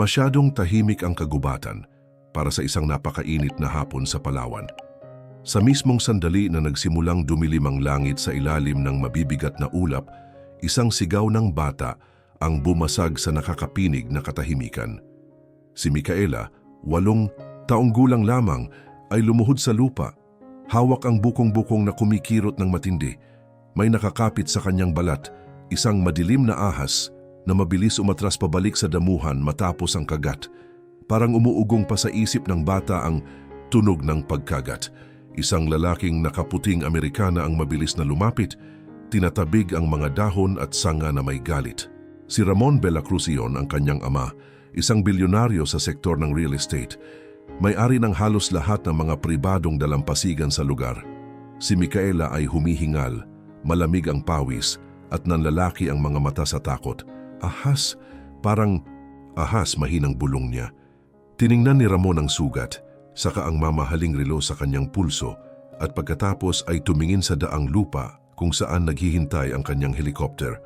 Masyadong tahimik ang kagubatan para sa isang napakainit na hapon sa Palawan. Sa mismong sandali na nagsimulang dumilim ang langit sa ilalim ng mabibigat na ulap, isang sigaw ng bata ang bumasag sa nakakapinig na katahimikan. Si Micaela, walong taong gulang lamang, ay lumuhod sa lupa. Hawak ang bukong-bukong na kumikirot ng matindi. May nakakapit sa kanyang balat, isang madilim na ahas na mabilis umatras pabalik sa damuhan matapos ang kagat. Parang umuugong pa sa isip ng bata ang tunog ng pagkagat. Isang lalaking nakaputing Amerikana ang mabilis na lumapit, tinatabig ang mga dahon at sanga na may galit. Si Ramon Bellacruzion ang kanyang ama, isang bilyonaryo sa sektor ng real estate. May-ari ng halos lahat ng mga pribadong dalampasigan sa lugar. Si Micaela ay humihingal, malamig ang pawis at nanlalaki ang mga mata sa takot. Ahas, parang ahas mahinang bulong niya. Tiningnan ni Ramon ang sugat, saka ang mamahaling relo sa kanyang pulso at pagkatapos ay tumingin sa daang lupa kung saan naghihintay ang kanyang helikopter.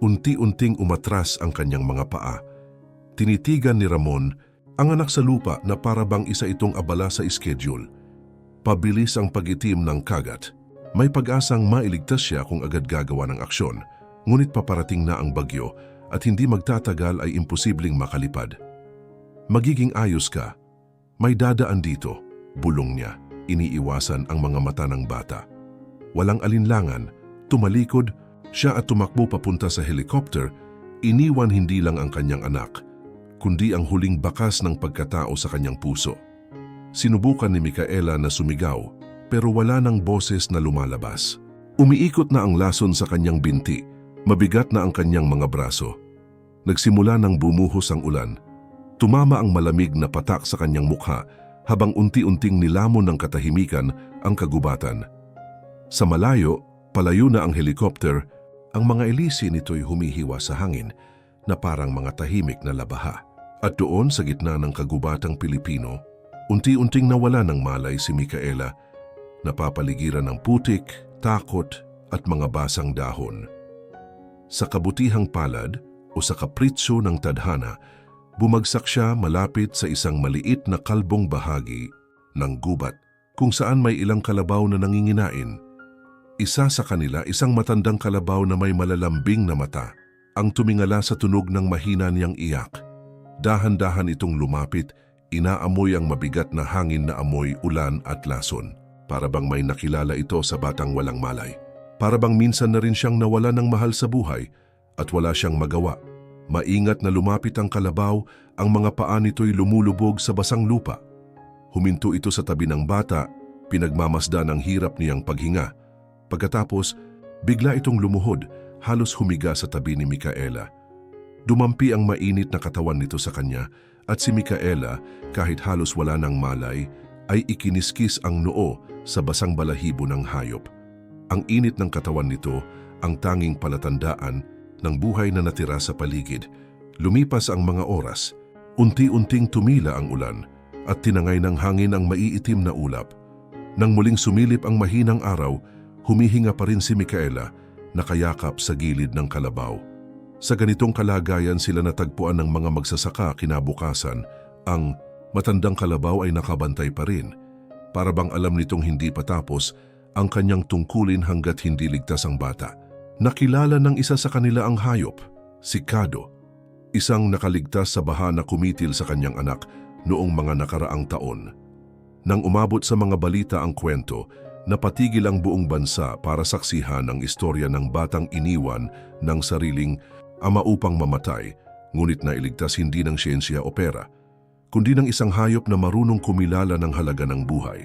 Unti-unting umatras ang kanyang mga paa. Tinitigan ni Ramon ang anak sa lupa na para bang isa itong abala sa schedule. Pabilis ang pagitim ng kagat. May pag-asang mailigtas siya kung agad gagawa ng aksyon, ngunit paparating na ang bagyo at hindi magtatagal ay imposibleng makalipad. Magiging ayos ka. May dadaan dito, bulong niya. Iniiwasan ang mga mata ng bata. Walang alinlangan, tumalikod, siya at tumakbo papunta sa helicopter, iniwan hindi lang ang kanyang anak, kundi ang huling bakas ng pagkatao sa kanyang puso. Sinubukan ni Micaela na sumigaw, pero wala nang boses na lumalabas. Umiikot na ang lason sa kanyang binti, mabigat na ang kanyang mga braso. Nagsimula ng bumuhos ang ulan. Tumama ang malamig na patak sa kanyang mukha habang unti-unting nilamon ng katahimikan ang kagubatan. Sa malayo, palayo na ang helikopter, ang mga elisi nito'y humihiwa sa hangin na parang mga tahimik na labaha. At doon sa gitna ng kagubatang Pilipino, unti-unting nawala ng malay si Micaela, napapaligiran ng putik, takot at mga basang dahon. Sa kabutihang palad o sa kapritso ng tadhana, bumagsak siya malapit sa isang maliit na kalbong bahagi ng gubat kung saan may ilang kalabaw na nanginginain. Isa sa kanila isang matandang kalabaw na may malalambing na mata ang tumingala sa tunog ng mahina niyang iyak. Dahan-dahan itong lumapit, inaamoy ang mabigat na hangin na amoy ulan at lason. Para bang may nakilala ito sa batang walang malay. Para bang minsan na rin siyang nawala ng mahal sa buhay at wala siyang magawa. Maingat na lumapit ang kalabaw, ang mga paa nito'y lumulubog sa basang lupa. Huminto ito sa tabi ng bata, pinagmamasdan ang hirap niyang paghinga. Pagkatapos, bigla itong lumuhod, halos humiga sa tabi ni Micaela. Dumampi ang mainit na katawan nito sa kanya at si Micaela, kahit halos wala ng malay, ay ikiniskis ang noo sa basang balahibo ng hayop. Ang init ng katawan nito ang tanging palatandaan ng buhay na natira sa paligid. Lumipas ang mga oras, unti-unting tumila ang ulan at tinangay ng hangin ang maiitim na ulap. Nang muling sumilip ang mahinang araw, humihinga pa rin si Micaela, nakayakap sa gilid ng kalabaw. Sa ganitong kalagayan sila natagpuan ng mga magsasaka kinabukasan, ang matandang kalabaw ay nakabantay pa rin. Para bang alam nitong hindi patapos ang kanyang tungkulin hanggat hindi ligtas ang bata. Nakilala ng isa sa kanila ang hayop, si Kado, isang nakaligtas sa baha na kumitil sa kanyang anak noong mga nakaraang taon. Nang umabot sa mga balita ang kwento, napatigil ang buong bansa para saksihan ang istorya ng batang iniwan ng sariling ama upang mamatay, ngunit nailigtas hindi ng siyensya o pera, kundi ng isang hayop na marunong kumilala ng halaga ng buhay.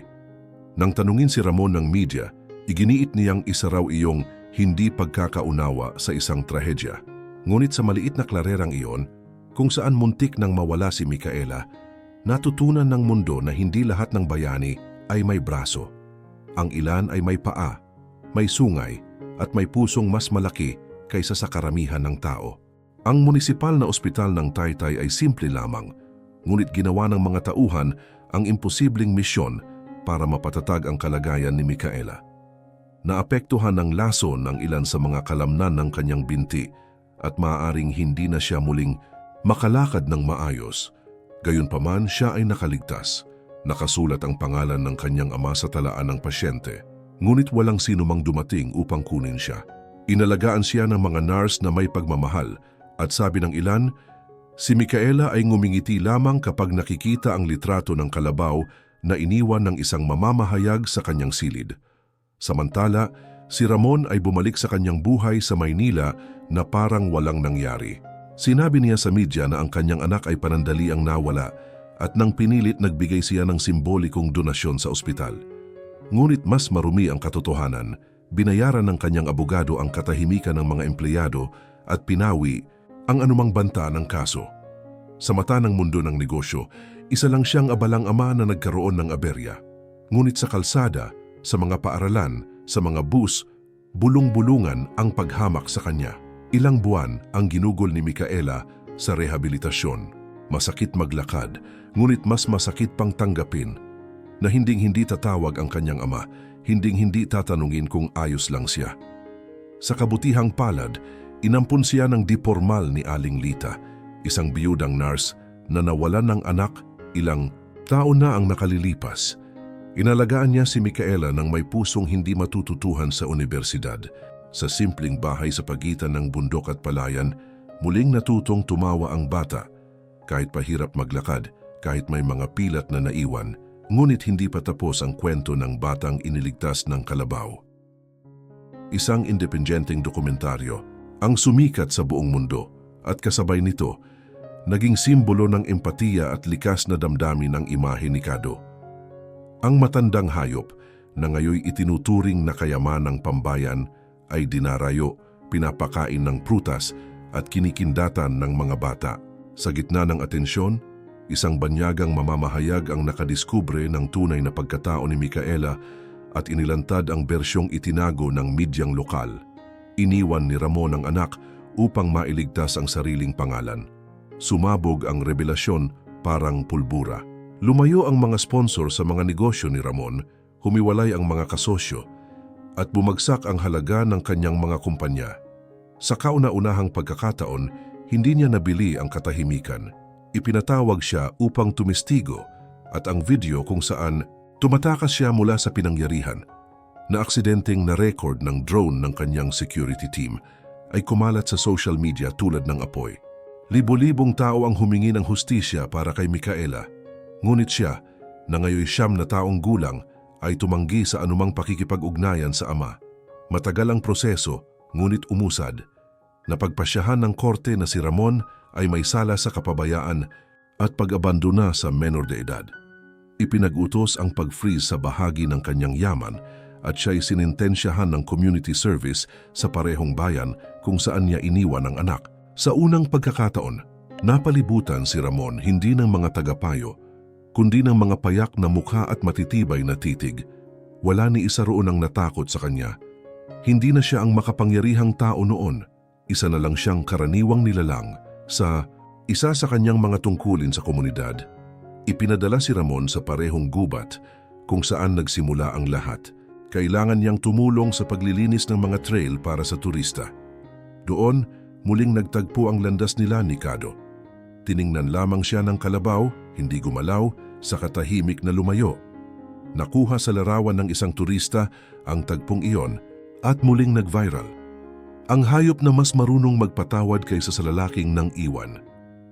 Nang tanungin si Ramon ng media, iginiit niyang isa raw iyong hindi pagkakaunawa sa isang trahedya. Ngunit sa maliit na klarerang iyon, kung saan muntik nang mawala si Micaela, natutunan ng mundo na hindi lahat ng bayani ay may braso. Ang ilan ay may paa, may sungay, at may pusong mas malaki kaysa sa karamihan ng tao. Ang munisipal na ospital ng Taytay ay simple lamang, ngunit ginawa ng mga tauhan ang imposibleng misyon para mapatatag ang kalagayan ni Micaela. Naapektuhan ng lason ng ilan sa mga kalamnan ng kanyang binti at maaaring hindi na siya muling makalakad ng maayos. Gayunpaman siya ay nakaligtas. Nakasulat ang pangalan ng kanyang ama sa talaan ng pasyente. Ngunit walang sino mang dumating upang kunin siya. Inalagaan siya ng mga nurse na may pagmamahal at sabi ng ilan, si Micaela ay ngumingiti lamang kapag nakikita ang litrato ng kalabaw na iniwan ng isang mamamahayag sa kanyang silid. Samantala, si Ramon ay bumalik sa kanyang buhay sa Maynila na parang walang nangyari. Sinabi niya sa media na ang kanyang anak ay panandaliang nawala at nang pinilit nagbigay siya ng simbolikong donasyon sa ospital. Ngunit mas marumi ang katotohanan, binayaran ng kanyang abogado ang katahimikan ng mga empleyado at pinawi ang anumang banta ng kaso. Sa mata ng mundo ng negosyo, isa lang siyang abalang ama na nagkaroon ng aberya. Ngunit sa kalsada, sa mga paaralan, sa mga bus, bulong-bulungan ang paghamak sa kanya. Ilang buwan ang ginugol ni Micaela sa rehabilitasyon. Masakit maglakad, ngunit mas masakit pang tanggapin na hinding-hindi tatawag ang kanyang ama, hinding-hindi tatanungin kung ayos lang siya. Sa kabutihang palad, inampun siya ng dipormal ni Aling Lita, isang biyudang nurse na nawalan ng anak ilang taon na ang nakalilipas. Inalagaan niya si Micaela ng may pusong hindi matututuhan sa universidad. Sa simpleng bahay sa pagitan ng bundok at palayan, muling natutong tumawa ang bata. Kahit pahirap maglakad, kahit may mga pilat na naiwan, ngunit hindi pa tapos ang kwento ng batang iniligtas ng kalabaw. Isang independenteng dokumentaryo ang sumikat sa buong mundo at kasabay nito, naging simbolo ng empatiya at likas na damdamin ng imahe ni Kado. Ang matandang hayop na ngayoy itinuturing na kayamanang pambayan ay dinarayo, pinapakain ng prutas at kinikindatan ng mga bata. Sa gitna ng atensyon, isang banyagang mamamahayag ang nakadiskubre ng tunay na pagkatao ni Micaela at inilantad ang bersyong itinago ng midyang lokal. Iniwan ni Ramon ang anak upang mailigtas ang sariling pangalan. Sumabog ang revelasyon parang pulbura. Lumayo ang mga sponsor sa mga negosyo ni Ramon, humiwalay ang mga kasosyo, at bumagsak ang halaga ng kanyang mga kumpanya. Sa kauna-unahang pagkakataon, hindi niya nabili ang katahimikan. Ipinatawag siya upang tumistigo at ang video kung saan tumatakas siya mula sa pinangyarihan na aksidenteng na-record ng drone ng kanyang security team ay kumalat sa social media tulad ng apoy. Libo-libong tao ang humingi ng hustisya para kay Micaela, ngunit siya, na ngayon siyam na taong gulang, ay tumanggi sa anumang pakikipag-ugnayan sa ama. Matagal ang proseso, ngunit umusad. Napagpasyahan ng korte na si Ramon ay may sala sa kapabayaan at pag-abandona sa menor de edad. Ipinag-utos ang pag-freeze sa bahagi ng kanyang yaman at siya'y sinintensyahan ng community service sa parehong bayan kung saan niya iniwan ang anak. Sa unang pagkakataon, napalibutan si Ramon hindi ng mga tagapayo, kundi ng mga payak na mukha at matitibay na titig. Wala ni isa roon ang natakot sa kanya. Hindi na siya ang makapangyarihang tao noon. Isa na lang siyang karaniwang nilalang sa isa sa kanyang mga tungkulin sa komunidad. Ipinadala si Ramon sa parehong gubat kung saan nagsimula ang lahat. Kailangan niyang tumulong sa paglilinis ng mga trail para sa turista. Doon, muling nagtagpo ang landas nila ni Kado. Tiningnan lamang siya ng kalabaw, hindi gumalaw, sa katahimik na lumayo. Nakuha sa larawan ng isang turista ang tagpong iyon at muling nag-viral. Ang hayop na mas marunong magpatawad kaysa sa lalaking nang iwan.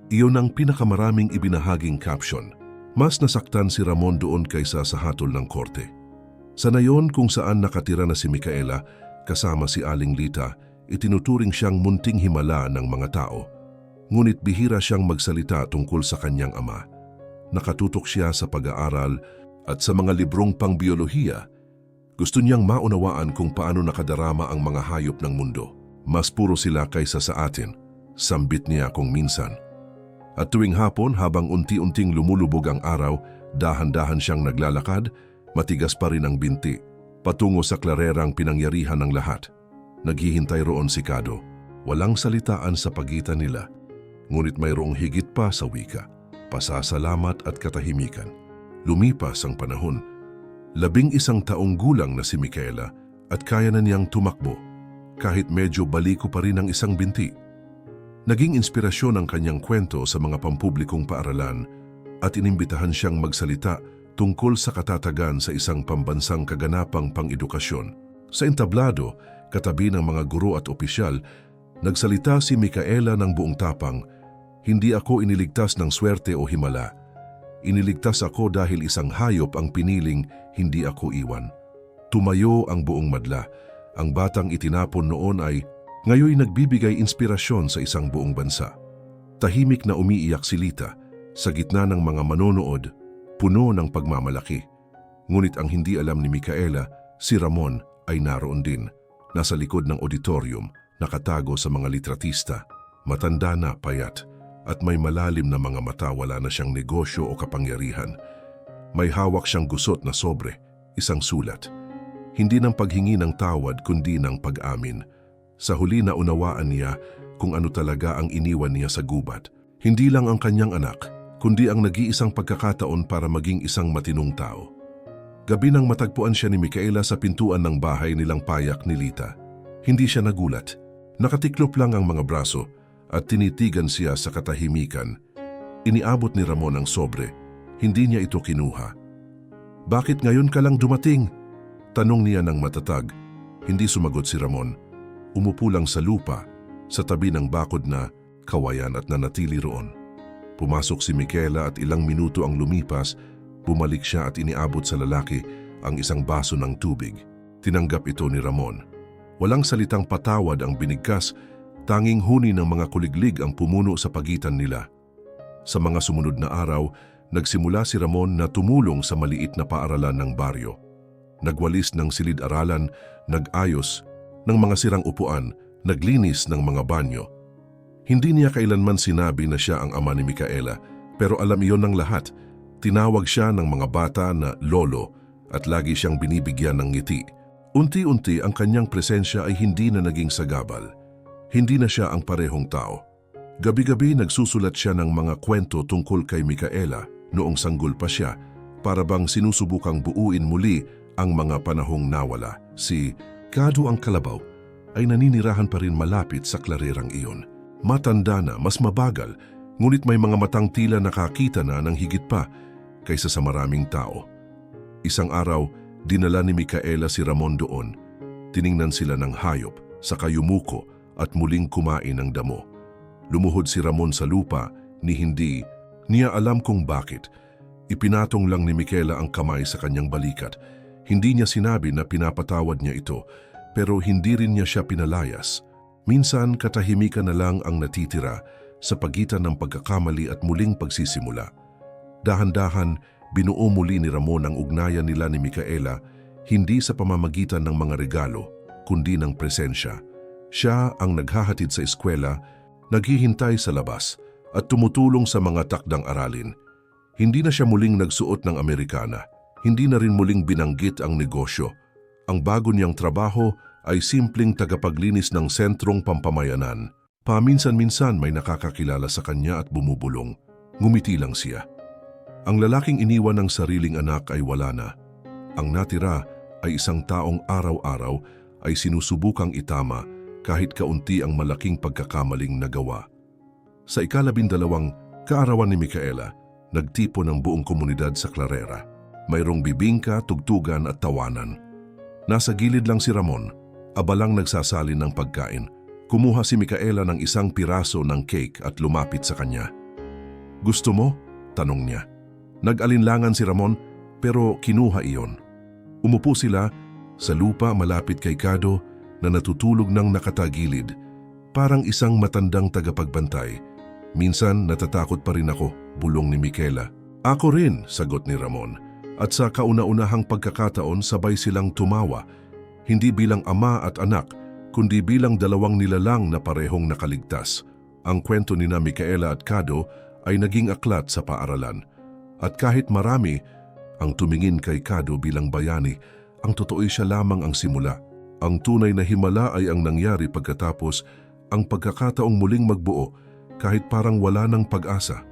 Iyon ang pinakamaraming ibinahaging caption. Mas nasaktan si Ramon doon kaysa sa hatol ng korte. Sa nayon kung saan nakatira na si Micaela kasama si Aling Lita, itinuturing siyang munting himala ng mga tao. Ngunit bihira siyang magsalita tungkol sa kanyang ama. Nakatutok siya sa pag-aaral at sa mga librong pangbiolohiya. Gusto niyang maunawaan kung paano nakadarama ang mga hayop ng mundo. Mas puro sila kaysa sa atin, sambit niya kung minsan. At tuwing hapon habang unti-unting lumulubog ang araw, dahan-dahan siyang naglalakad, matigas pa rin ang binti, patungo sa klarerang pinangyarihan ng lahat. Naghihintay roon si Kado. Walang salitaan sa pagitan nila, ngunit mayroong higit pa sa wika, pasasalamat at katahimikan. Lumipas ang panahon. Labing isang taong gulang na si Micaela at kaya na niyang tumakbo kahit medyo baliko pa rin ang isang binti. Naging inspirasyon ang kanyang kwento sa mga pampublikong paaralan at inimbitahan siyang magsalita tungkol sa katatagan sa isang pambansang kaganapang pang-edukasyon. Sa entablado, katabi ng mga guro at opisyal, nagsalita si Micaela ng buong tapang, Hindi ako iniligtas ng swerte o himala. Iniligtas ako dahil isang hayop ang piniling, hindi ako iwan. Tumayo ang buong madla. Ang batang itinapon noon ay ngayoy nagbibigay inspirasyon sa isang buong bansa. Tahimik na umiiyak si Lita sa gitna ng mga manonood, puno ng pagmamalaki. Ngunit ang hindi alam ni Micaela, si Ramon ay naroon din. Nasa likod ng auditorium, nakatago sa mga litratista. Matanda na, payat, at may malalim na mga mata wala na siyang negosyo o kapangyarihan. May hawak siyang gusot na sobre, isang sulat. Hindi ng paghingi ng tawad kundi ng pag-amin. Sa huli na unawaan niya kung ano talaga ang iniwan niya sa gubat. Hindi lang ang kanyang anak, kundi ang nag-iisang pagkakataon para maging isang matinong tao. Gabi nang matagpuan siya ni Micaela sa pintuan ng bahay nilang payak ni Lita. Hindi siya nagulat. Nakatiklop lang ang mga braso at tinitigan siya sa katahimikan. Iniabot ni Ramon ang sobre. Hindi niya ito kinuha. Bakit ngayon ka lang dumating? Tanong niya ng matatag. Hindi sumagot si Ramon. Umupo lang sa lupa, sa tabi ng bakod na kawayan at nanatili roon. Pumasok si Michaela at ilang minuto ang lumipas, bumalik siya at iniabot sa lalaki ang isang baso ng tubig. Tinanggap ito ni Ramon. Walang salitang patawad ang binigkas, tanging huni ng mga kuliglig ang pumuno sa pagitan nila. Sa mga sumunod na araw, nagsimula si Ramon na tumulong sa maliit na paaralan ng baryo. Nagwalis ng silid-aralan, nag-ayos ng mga sirang upuan, naglinis ng mga banyo. Hindi niya kailanman sinabi na siya ang ama ni Micaela, pero alam iyon ng lahat. Tinawag siya ng mga bata na lolo at lagi siyang binibigyan ng ngiti. Unti-unti ang kanyang presensya ay hindi na naging sagabal. Hindi na siya ang parehong tao. Gabi-gabi nagsusulat siya ng mga kwento tungkol kay Micaela noong sanggol pa siya para bang sinusubukang buuin muli ang mga panahong nawala. Si Kado ang Kalabaw ay naninirahan pa rin malapit sa klarerang iyon. Matanda na, mas mabagal, ngunit may mga matang tila nakakita na ng higit pa kaysa sa maraming tao. Isang araw, dinala ni Micaela si Ramon doon. Tiningnan sila ng hayop, sa kayumuko at muling kumain ng damo. Lumuhod si Ramon sa lupa ni hindi niya alam kung bakit. Ipinatong lang ni Michaela ang kamay sa kanyang balikat. Hindi niya sinabi na pinapatawad niya ito, pero hindi rin niya siya pinalayas. Minsan katahimikan na lang ang natitira sa pagitan ng pagkakamali at muling pagsisimula. Dahan-dahan, binuo muli ni Ramon ang ugnayan nila ni Micaela hindi sa pamamagitan ng mga regalo, kundi ng presensya. Siya ang naghahatid sa eskwela, naghihintay sa labas, at tumutulong sa mga takdang aralin. Hindi na siya muling nagsuot ng Amerikana. Hindi na rin muling binanggit ang negosyo. Ang bago niyang trabaho ay simpleng tagapaglinis ng sentrong pampamayanan. Paminsan-minsan may nakakakilala sa kanya at bumubulong. Ngumiti lang siya. Ang lalaking iniwan ng sariling anak ay wala na. Ang natira ay isang taong araw-araw ay sinusubukang itama kahit kaunti ang malaking pagkakamaling nagawa. Sa ikalabindalawang kaarawan ni Micaela, nagtipo ng buong komunidad sa Clarera. Mayroong bibingka, tugtugan at tawanan. Nasa gilid lang si Ramon, abalang nagsasalin ng pagkain. Kumuha si Micaela ng isang piraso ng cake at lumapit sa kanya. Gusto mo? Tanong niya. Nag-alinlangan si Ramon pero kinuha iyon. Umupo sila sa lupa malapit kay Kado na natutulog ng nakatagilid, parang isang matandang tagapagbantay. Minsan natatakot pa rin ako, bulong ni Michaela. Ako rin, sagot ni Ramon. At sa kauna-unahang pagkakataon sabay silang tumawa, hindi bilang ama at anak, kundi bilang dalawang nilalang na parehong nakaligtas. Ang kwento ni na Micaela at Kado ay naging aklat sa paaralan. At kahit marami ang tumingin kay Kado bilang bayani, ang totoo'y siya lamang ang simula. Ang tunay na himala ay ang nangyari pagkatapos ang pagkakataong muling magbuo kahit parang wala ng pag-asa.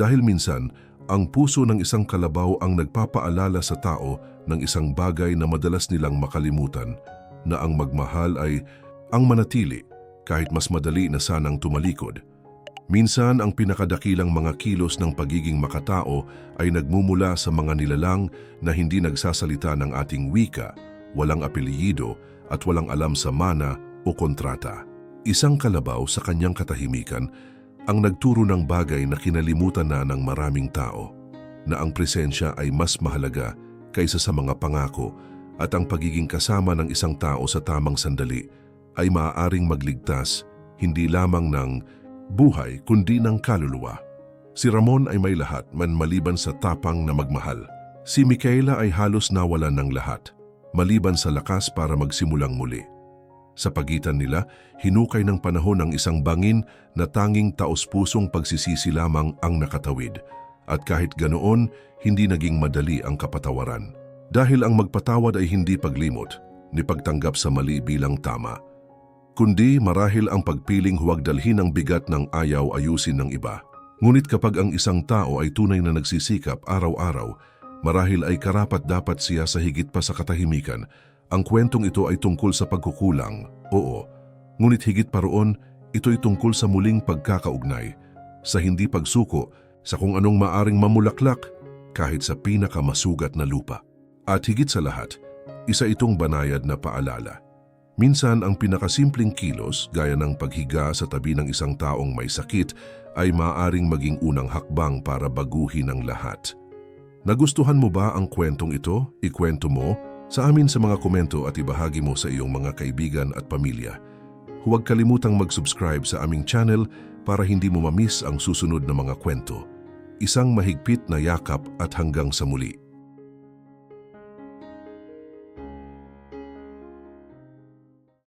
Dahil minsan, ang puso ng isang kalabaw ang nagpapaalala sa tao ng isang bagay na madalas nilang makalimutan, na ang magmahal ay ang manatili kahit mas madali na sanang tumalikod. Minsan ang pinakadakilang mga kilos ng pagiging makatao ay nagmumula sa mga nilalang na hindi nagsasalita ng ating wika, walang apelyido at walang alam sa mana o kontrata. Isang kalabaw sa kanyang katahimikan ang nagturo ng bagay na kinalimutan na ng maraming tao, na ang presensya ay mas mahalaga kaysa sa mga pangako at ang pagiging kasama ng isang tao sa tamang sandali ay maaaring magligtas hindi lamang ng buhay kundi ng kaluluwa. Si Ramon ay may lahat man maliban sa tapang na magmahal. Si Micaela ay halos nawalan ng lahat, maliban sa lakas para magsimulang muli. Sa pagitan nila, hinukay ng panahon ng isang bangin na tanging taos-pusong pagsisisi lamang ang nakatawid. At kahit ganoon, hindi naging madali ang kapatawaran. Dahil ang magpatawad ay hindi paglimot, ni pagtanggap sa mali bilang tama kundi marahil ang pagpiling huwag dalhin ang bigat ng ayaw ayusin ng iba. Ngunit kapag ang isang tao ay tunay na nagsisikap araw-araw, marahil ay karapat dapat siya sa higit pa sa katahimikan. Ang kwentong ito ay tungkol sa pagkukulang, oo. Ngunit higit pa roon, ito'y tungkol sa muling pagkakaugnay, sa hindi pagsuko, sa kung anong maaring mamulaklak, kahit sa pinakamasugat na lupa. At higit sa lahat, isa itong banayad na paalala. Minsan ang pinakasimpleng kilos gaya ng paghiga sa tabi ng isang taong may sakit ay maaring maging unang hakbang para baguhin ang lahat. Nagustuhan mo ba ang kwentong ito? Ikwento mo sa amin sa mga komento at ibahagi mo sa iyong mga kaibigan at pamilya. Huwag kalimutang mag-subscribe sa aming channel para hindi mo mamiss ang susunod na mga kwento. Isang mahigpit na yakap at hanggang sa muli.